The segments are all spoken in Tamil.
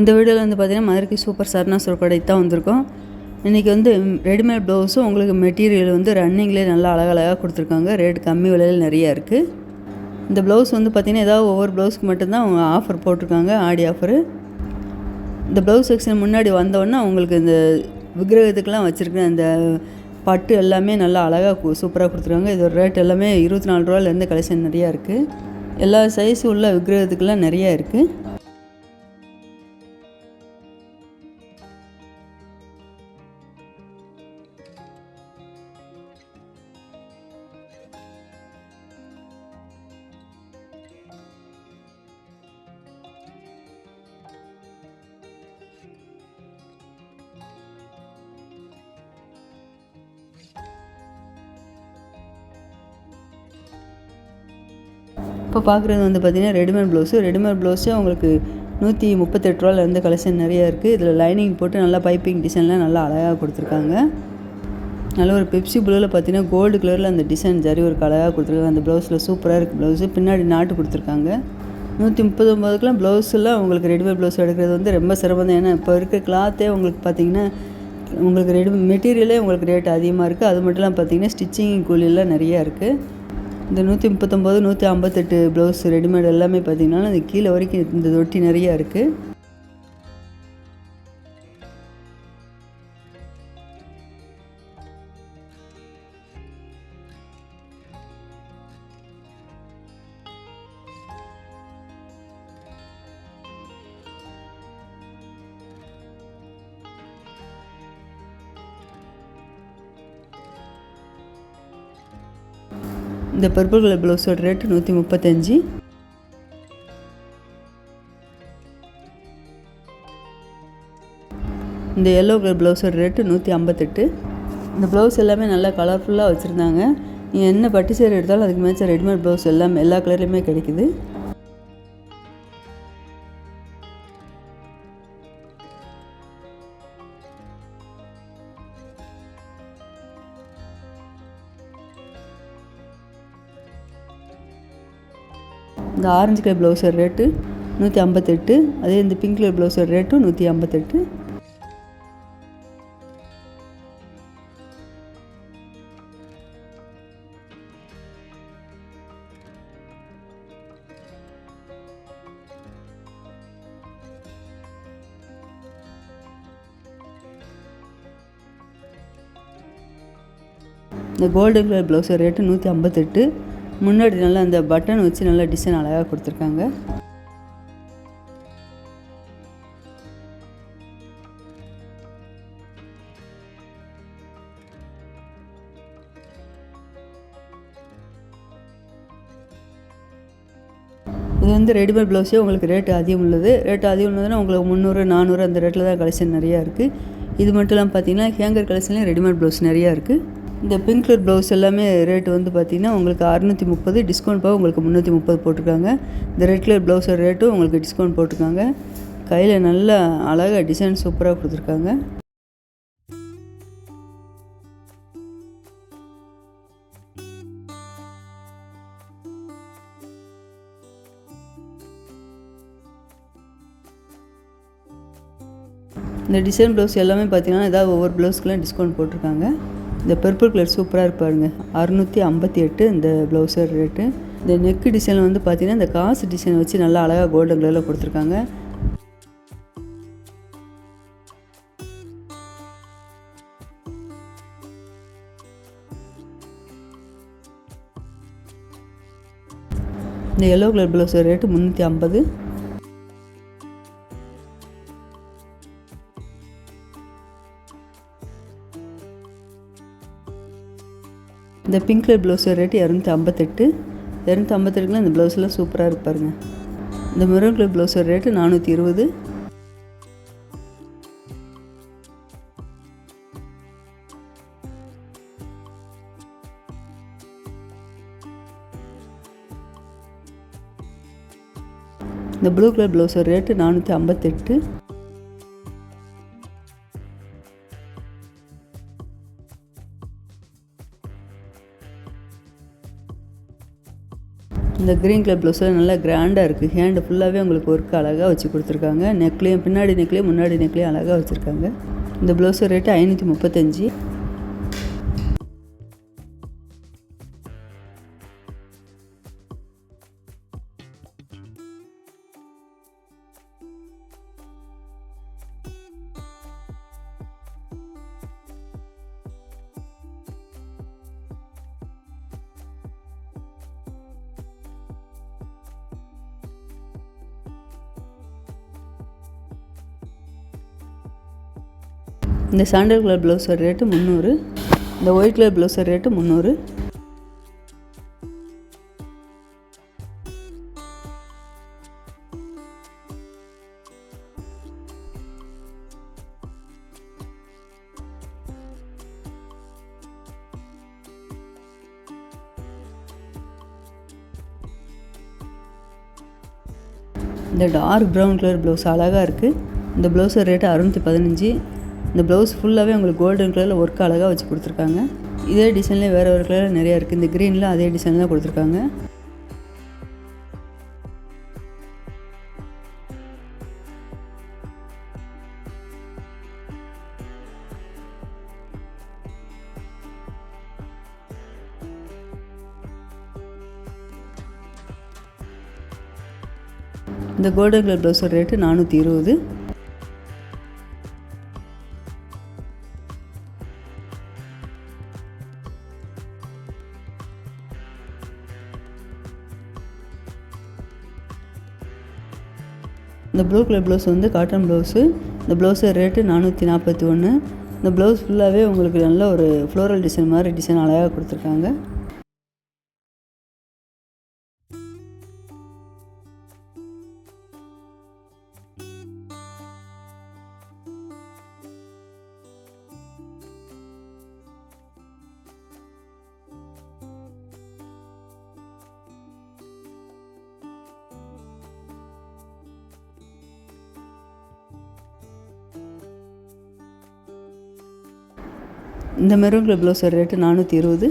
இந்த வீடியோவில் வந்து பார்த்திங்கன்னா மதுரைக்கு சூப்பர் சரணா கடைக்கு தான் வந்திருக்கோம். இன்றைக்கி வந்து ரெடிமேட் ப்ளவுஸும் உங்களுக்கு மெட்டீரியல் வந்து ரன்னிங்லேயே நல்லா அழகழகாக கொடுத்துருக்காங்க. ரேட் கம்மி விலையில் நிறையா இருக்குது இந்த ப்ளவுஸ் வந்து பார்த்திங்கன்னா ஏதாவது ஒவ்வொரு ப்ளவுஸ்க்கு மட்டும்தான் அவங்க ஆஃபர் போட்டிருக்காங்க. ஆடி ஆஃபரு இந்த ப்ளவுஸ் செக்ஷன் முன்னாடி வந்தோடனே உங்களுக்கு இந்த விக்கிரகத்துக்கெலாம் வச்சுருக்கேன் அந்த பட்டு எல்லாமே நல்லா அழகாக சூப்பராக கொடுத்துருக்காங்க. இதோட ரேட் எல்லாமே இருபத்தி நாலு ரூபாலேருந்து கலெக்ஷன் நிறையா இருக்குது எல்லா சைஸும் உள்ள விக்கிரகத்துக்கெலாம் நிறையா இருக்குது இப்போ பார்க்குறது வந்து பார்த்திங்கன்னா ரெடிமேட் ப்ளவுஸு ரெடிமேட் ப்ளவுஸே உங்களுக்கு நூற்றி முப்பத்தெட்டு ரூபாலேருந்து கலெக்ஷன் நிறையா இருக்குது இதில் லைனிங் போட்டு நல்லா பைப்பிங் டிசைன்லாம் நல்லா அழகாக கொடுத்துருக்காங்க. நல்ல ஒரு பெப்சி ப்ளூவில் பார்த்தீங்கன்னா கோல்டு கலரில் அந்த டிசைன் ஜரி ஒரு அழகாக கொடுத்துருக்காங்க. அந்த ப்ளவுஸில் சூப்பராக இருக்குது ப்ளவுஸு பின்னாடி நாட்டு கொடுத்துருக்காங்க. நூற்றி முப்பத்தொம்போதுக்குலாம் ப்ளவுஸெல்லாம் உங்களுக்கு ரெடிமேட் ப்ளவுஸ் எடுக்கிறது வந்து ரொம்ப சிரமம் தான் ஏன்னா இப்போ இருக்கிற கிளாத்தே உங்களுக்கு பார்த்தீங்கன்னா உங்களுக்கு ரெடி மெட்டீரியலே உங்களுக்கு ரேட் அதிகமாக இருக்குது அது மட்டும் இல்லாமல் பார்த்தீங்கன்னா ஸ்டிச்சிங் கூலியெல்லாம் நிறையா இருக்குது இந்த நூற்றி முப்பத்தொம்போது நூற்றி ஐம்பத்தெட்டு ப்ளவுஸ் ரெடிமேட் எல்லாமே பார்த்தீங்கன்னா அது கீழே வரைக்கும் இந்த தொட்டி நிறையா இருக்குது இந்த பர்பிள் கலர் ப்ளவுஸோட ரேட்டு நூற்றி முப்பத்தஞ்சு. இந்த எல்லோ கலர் ப்ளவுஸோட ரேட்டு நூற்றி ஐம்பத்தெட்டு. இந்த ப்ளவுஸ் எல்லாமே நல்லா கலர்ஃபுல்லாக வச்சுருந்தாங்க. நீ என்ன பட்டு சேர் எடுத்தாலும் அதுக்கு மேட்ச ரெடிமேட் ப்ளவுஸ் எல்லாமே எல்லா கலர்லேயுமே கிடைக்குது. இந்த ஆரஞ்சு கலர் ப்ளவுஸோட ரேட்டு நூற்றி ஐம்பத்தெட்டு அதே இந்த பிங்க் கலர் ப்ளவுஸோட ரேட்டும் நூற்றி ஐம்பத்தெட்டு. இந்த கோல்டன் கலர் ப்ளவுஸோட ரேட்டு நூற்றி ஐம்பத்தெட்டு. முன்னாடி நல்லா அந்த பட்டன் வச்சு நல்லா டிசைன் அழகாக கொடுத்துருக்காங்க. இது வந்து ரெடிமேட் ப்ளவுஸே உங்களுக்கு ரேட்டு அதிகம் உள்ளது. ரேட்டு அதிகம் உள்ளதுன்னா உங்களுக்கு முந்நூறு நானூறு அந்த ரேட்டில் தான் கலெக்ஷன் நிறையா இருக்குது இது மட்டும் இல்லாமல் பார்த்தீங்கன்னா ஹேங்கர் கலெக்ஷன்லேயும் ரெடிமேட் ப்ளவுஸ் நிறையா இருக்குது இந்த பிங்க் கலர் ப்ளவுஸ் எல்லாமே ரேட் வந்து பார்த்திங்கன்னா உங்களுக்கு அறுநூற்றி முப்பது டிஸ்கவுண்ட் போக உங்களுக்கு முந்நூற்றி முப்பது போட்டிருக்காங்க. இந்த ரெட் கலர் ப்ளவுஸோட ரேட்டும் உங்களுக்கு டிஸ்கவுண்ட் போட்டிருக்காங்க. கையில் நல்லா அழகாக டிசைன் சூப்பராக கொடுத்துருக்காங்க. இந்த டிசைன் ப்ளவுஸ் எல்லாமே பார்த்தீங்கன்னா ஏதாவது ஒவ்வொரு ப்ளவுஸ்க்குலாம் டிஸ்கவுண்ட் போட்டிருக்காங்க. இந்த பர்பிள் கலர் சூப்பராக இருப்பாருங்க. அறுநூற்றி ஐம்பத்தி எட்டு இந்த ப்ளவுஸர் ரேட்டு இந்த நெக்கு டிசைன் வந்து பார்த்தீங்கன்னா இந்த காசு டிசைன் வச்சு நல்லா அழகாக கோல்டன் கலரில் கொடுத்துருக்காங்க. இந்த எல்லோ கலர் ப்ளவுஸர் ரேட்டு முந்நூற்றி ஐம்பது. இந்த பிங்க் கலர் ப்ளவுஸோட ரேட்டு இரநூத்தி ஐம்பத்தெட்டு இரநூத்தி ஐம்பத்தெட்டுக்குலாம் இந்த ப்ளவுஸ்லாம் சூப்பராக இருப்பாருங்க இந்த மெரூன் கலர் ப்ளவுஸோட ரேட்டு நானூற்றி இருபது. இந்த ப்ளூ கலர் ப்ளவுஸோட ரேட்டு நானூற்றி ஐம்பத்தெட்டு. இந்த க்ரீன் கலர் ப்ளவுஸில் நல்லா கிராண்டாக இருக்குது ஹேண்டு ஃபுல்லாகவே உங்களுக்கு ஒர்க் அழகாக வச்சு கொடுத்துருக்காங்க. நெக்லேயும் பின்னாடி நெக்லேயும் முன்னாடி நெக்லேயும் அழகாக வச்சுருக்காங்க. இந்த ப்ளவுஸு ரேட்டு ஐநூற்றி முப்பத்தஞ்சு. இந்த சாண்டல் கலர் ப்ளவுஸோட ரேட்டு முந்நூறு. இந்த ஒயிட் கலர் ப்ளவுஸோட ரேட்டு முந்நூறு. இந்த டார்க் ப்ரௌன் கலர் ப்ளவுஸ் அழகாக இருக்குது இந்த ப்ளவுஸோட ரேட்டு அறுநூற்றி பதினஞ்சு. இந்த ப்ளவுஸ் ஃபுல்லாகவே உங்களுக்கு கோல்டன் கலரில் ஒர்க் அழகாக வச்சு கொடுத்துருக்காங்க. இதே டிசைன்லேயே வேறு ஒரு கலரில் நிறையா இருக்குது இந்த க்ரீனில் அதே டிசைன் தான் கொடுத்துருக்காங்க. இந்த கோல்டன் கலர் ப்ளவுஸோட ரேட்டு நானூற்றி இருபது. இந்த ப்ளூ கலர் ப்ளவுஸ் வந்து காட்டன் ப்ளவுஸு இந்த ப்ளவுஸு ரேட்டு நானூற்றி நாற்பத்தி ஒன்று இந்த ப்ளவுஸ் ஃபுல்லாகவே உங்களுக்கு நல்ல ஒரு ஃப்ளோரல் டிசைன் மாதிரி டிசைன் அழகாக கொடுத்துருக்காங்க. இந்த மெரூன் கலர் ப்ளவுஸோட ரேட்டு நானூற்றி இருபது.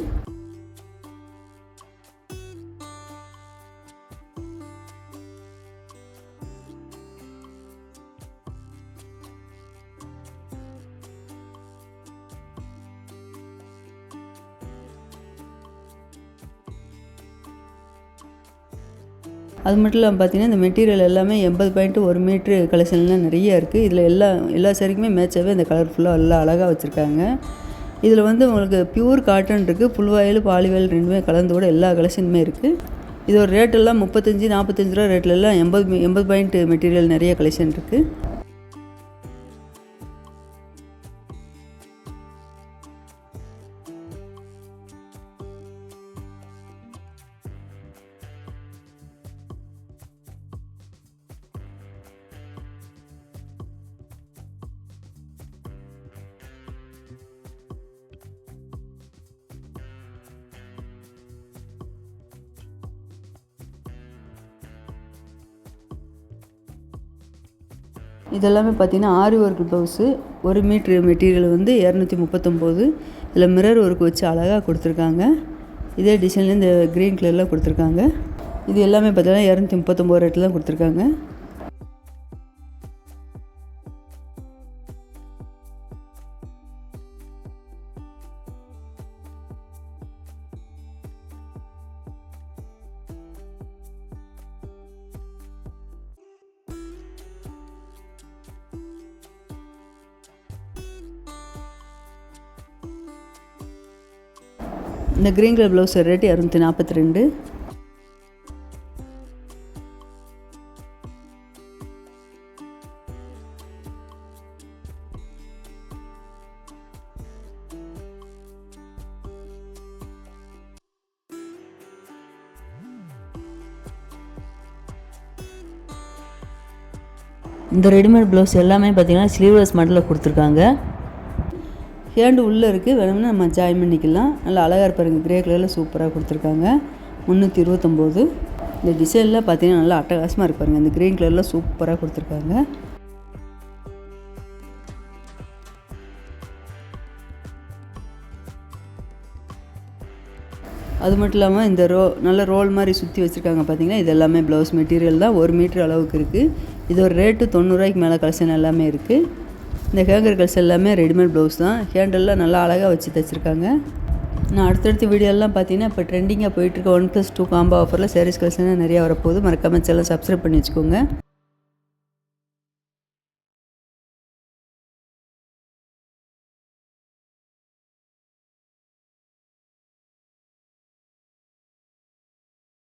அது மட்டும் இல்லாமல் பார்த்தீங்கன்னா இந்த மெட்டீரியல் எல்லாமே எண்பது பாயிண்ட் ஒரு மீட்ரு கலெக்ஷன்லாம் நிறைய இருக்குது இதில் எல்லா எல்லா சரிக்குமே மேட்சாகவே இந்த கலர்ஃபுல்லாக எல்லாம் அழகாக வச்சுருக்காங்க. இதில் வந்து உங்களுக்கு பியூர் காட்டன் இருக்குது புல்வாயில் பாலிவயல் ரெண்டுமே கலந்து கூட எல்லா கலெக்ஷனுமே இருக்குது இதோட ரேட்டெல்லாம் முப்பத்தஞ்சு நாற்பத்தஞ்சு ரூபா ரேட்லலாம் எண்பது எண்பது பாயிண்ட் மெட்டீரியல் நிறைய கலெக்ஷன் இருக்குது இதெல்லாமே பார்த்தீங்கன்னா ஆரி ஒர்க் ப்ளவுஸு ஒரு மீட்ரு மெட்டீரியல் வந்து இரநூத்தி முப்பத்தொம்போது. இதில் மிரர் ஒர்க் வச்சு அழகாக கொடுத்துருக்காங்க. இதே டிசைனில் இந்த க்ரீன் கலரில் கொடுத்துருக்காங்க. இது எல்லாமே பார்த்தீங்கன்னா இரநூத்தி முப்பத்தொம்போது ரேட்டில் தான் கொடுத்துருக்காங்க. இந்த க்ரீன் கலர் ப்ளவுஸ் ரேட்டு இரநூத்தி நாற்பத்தி ரெண்டு. இந்த ரெடிமேட் ப்ளவுஸ் எல்லாமே பார்த்திங்கன்னா ஸ்லீவ்லெஸ் மாடலில் கொடுத்துருக்காங்க. ஹேண்டு உள்ளே இருக்குது வேணும்னா நம்ம ஜாயின் பண்ணிக்கலாம். நல்லா அழகாக இருப்பாருங்க கிரே கலரில் சூப்பராக கொடுத்துருக்காங்க. முந்நூற்றி இருபத்தொம்போது. இந்த டிசைனில் பார்த்தீங்கன்னா நல்லா அட்டகாசமாக இருப்பாருங்க இந்த க்ரீன் கலரில் சூப்பராக கொடுத்துருக்காங்க. அது மட்டும் இல்லாமல் இந்த ரோ நல்ல ரோல் மாதிரி சுற்றி வச்சுருக்காங்க பார்த்தீங்கன்னா இது எல்லாமே ப்ளவுஸ் மெட்டீரியல் தான். ஒரு மீட்டர் அளவுக்கு இருக்குது இது ஒரு ரேட்டு தொண்ணூறுரூவாய்க்கு மேலே கலெக்ஷன் எல்லாமே இருக்குது இந்த ஹேங்கர் கல்ஸ் எல்லாமே ரெடிமேட் ப்ளவுஸ் தான். ஹேண்டல்லாம் நல்லா அழகாக வச்சு தைச்சிருக்காங்க. நான் அடுத்தடுத்த வீடியோலாம் பார்த்தீங்கன்னா இப்போ ட்ரெண்டிங்காக போயிட்டுருக்க ஒன் ப்ளஸ் டூ காம்போ ஆஃபரில் சாரீஸ் கலெக்ஷன் நிறையா வரப்போகுது. மறக்காமல் சேனல் சப்ஸ்கிரைப் பண்ணி வச்சுக்கோங்க.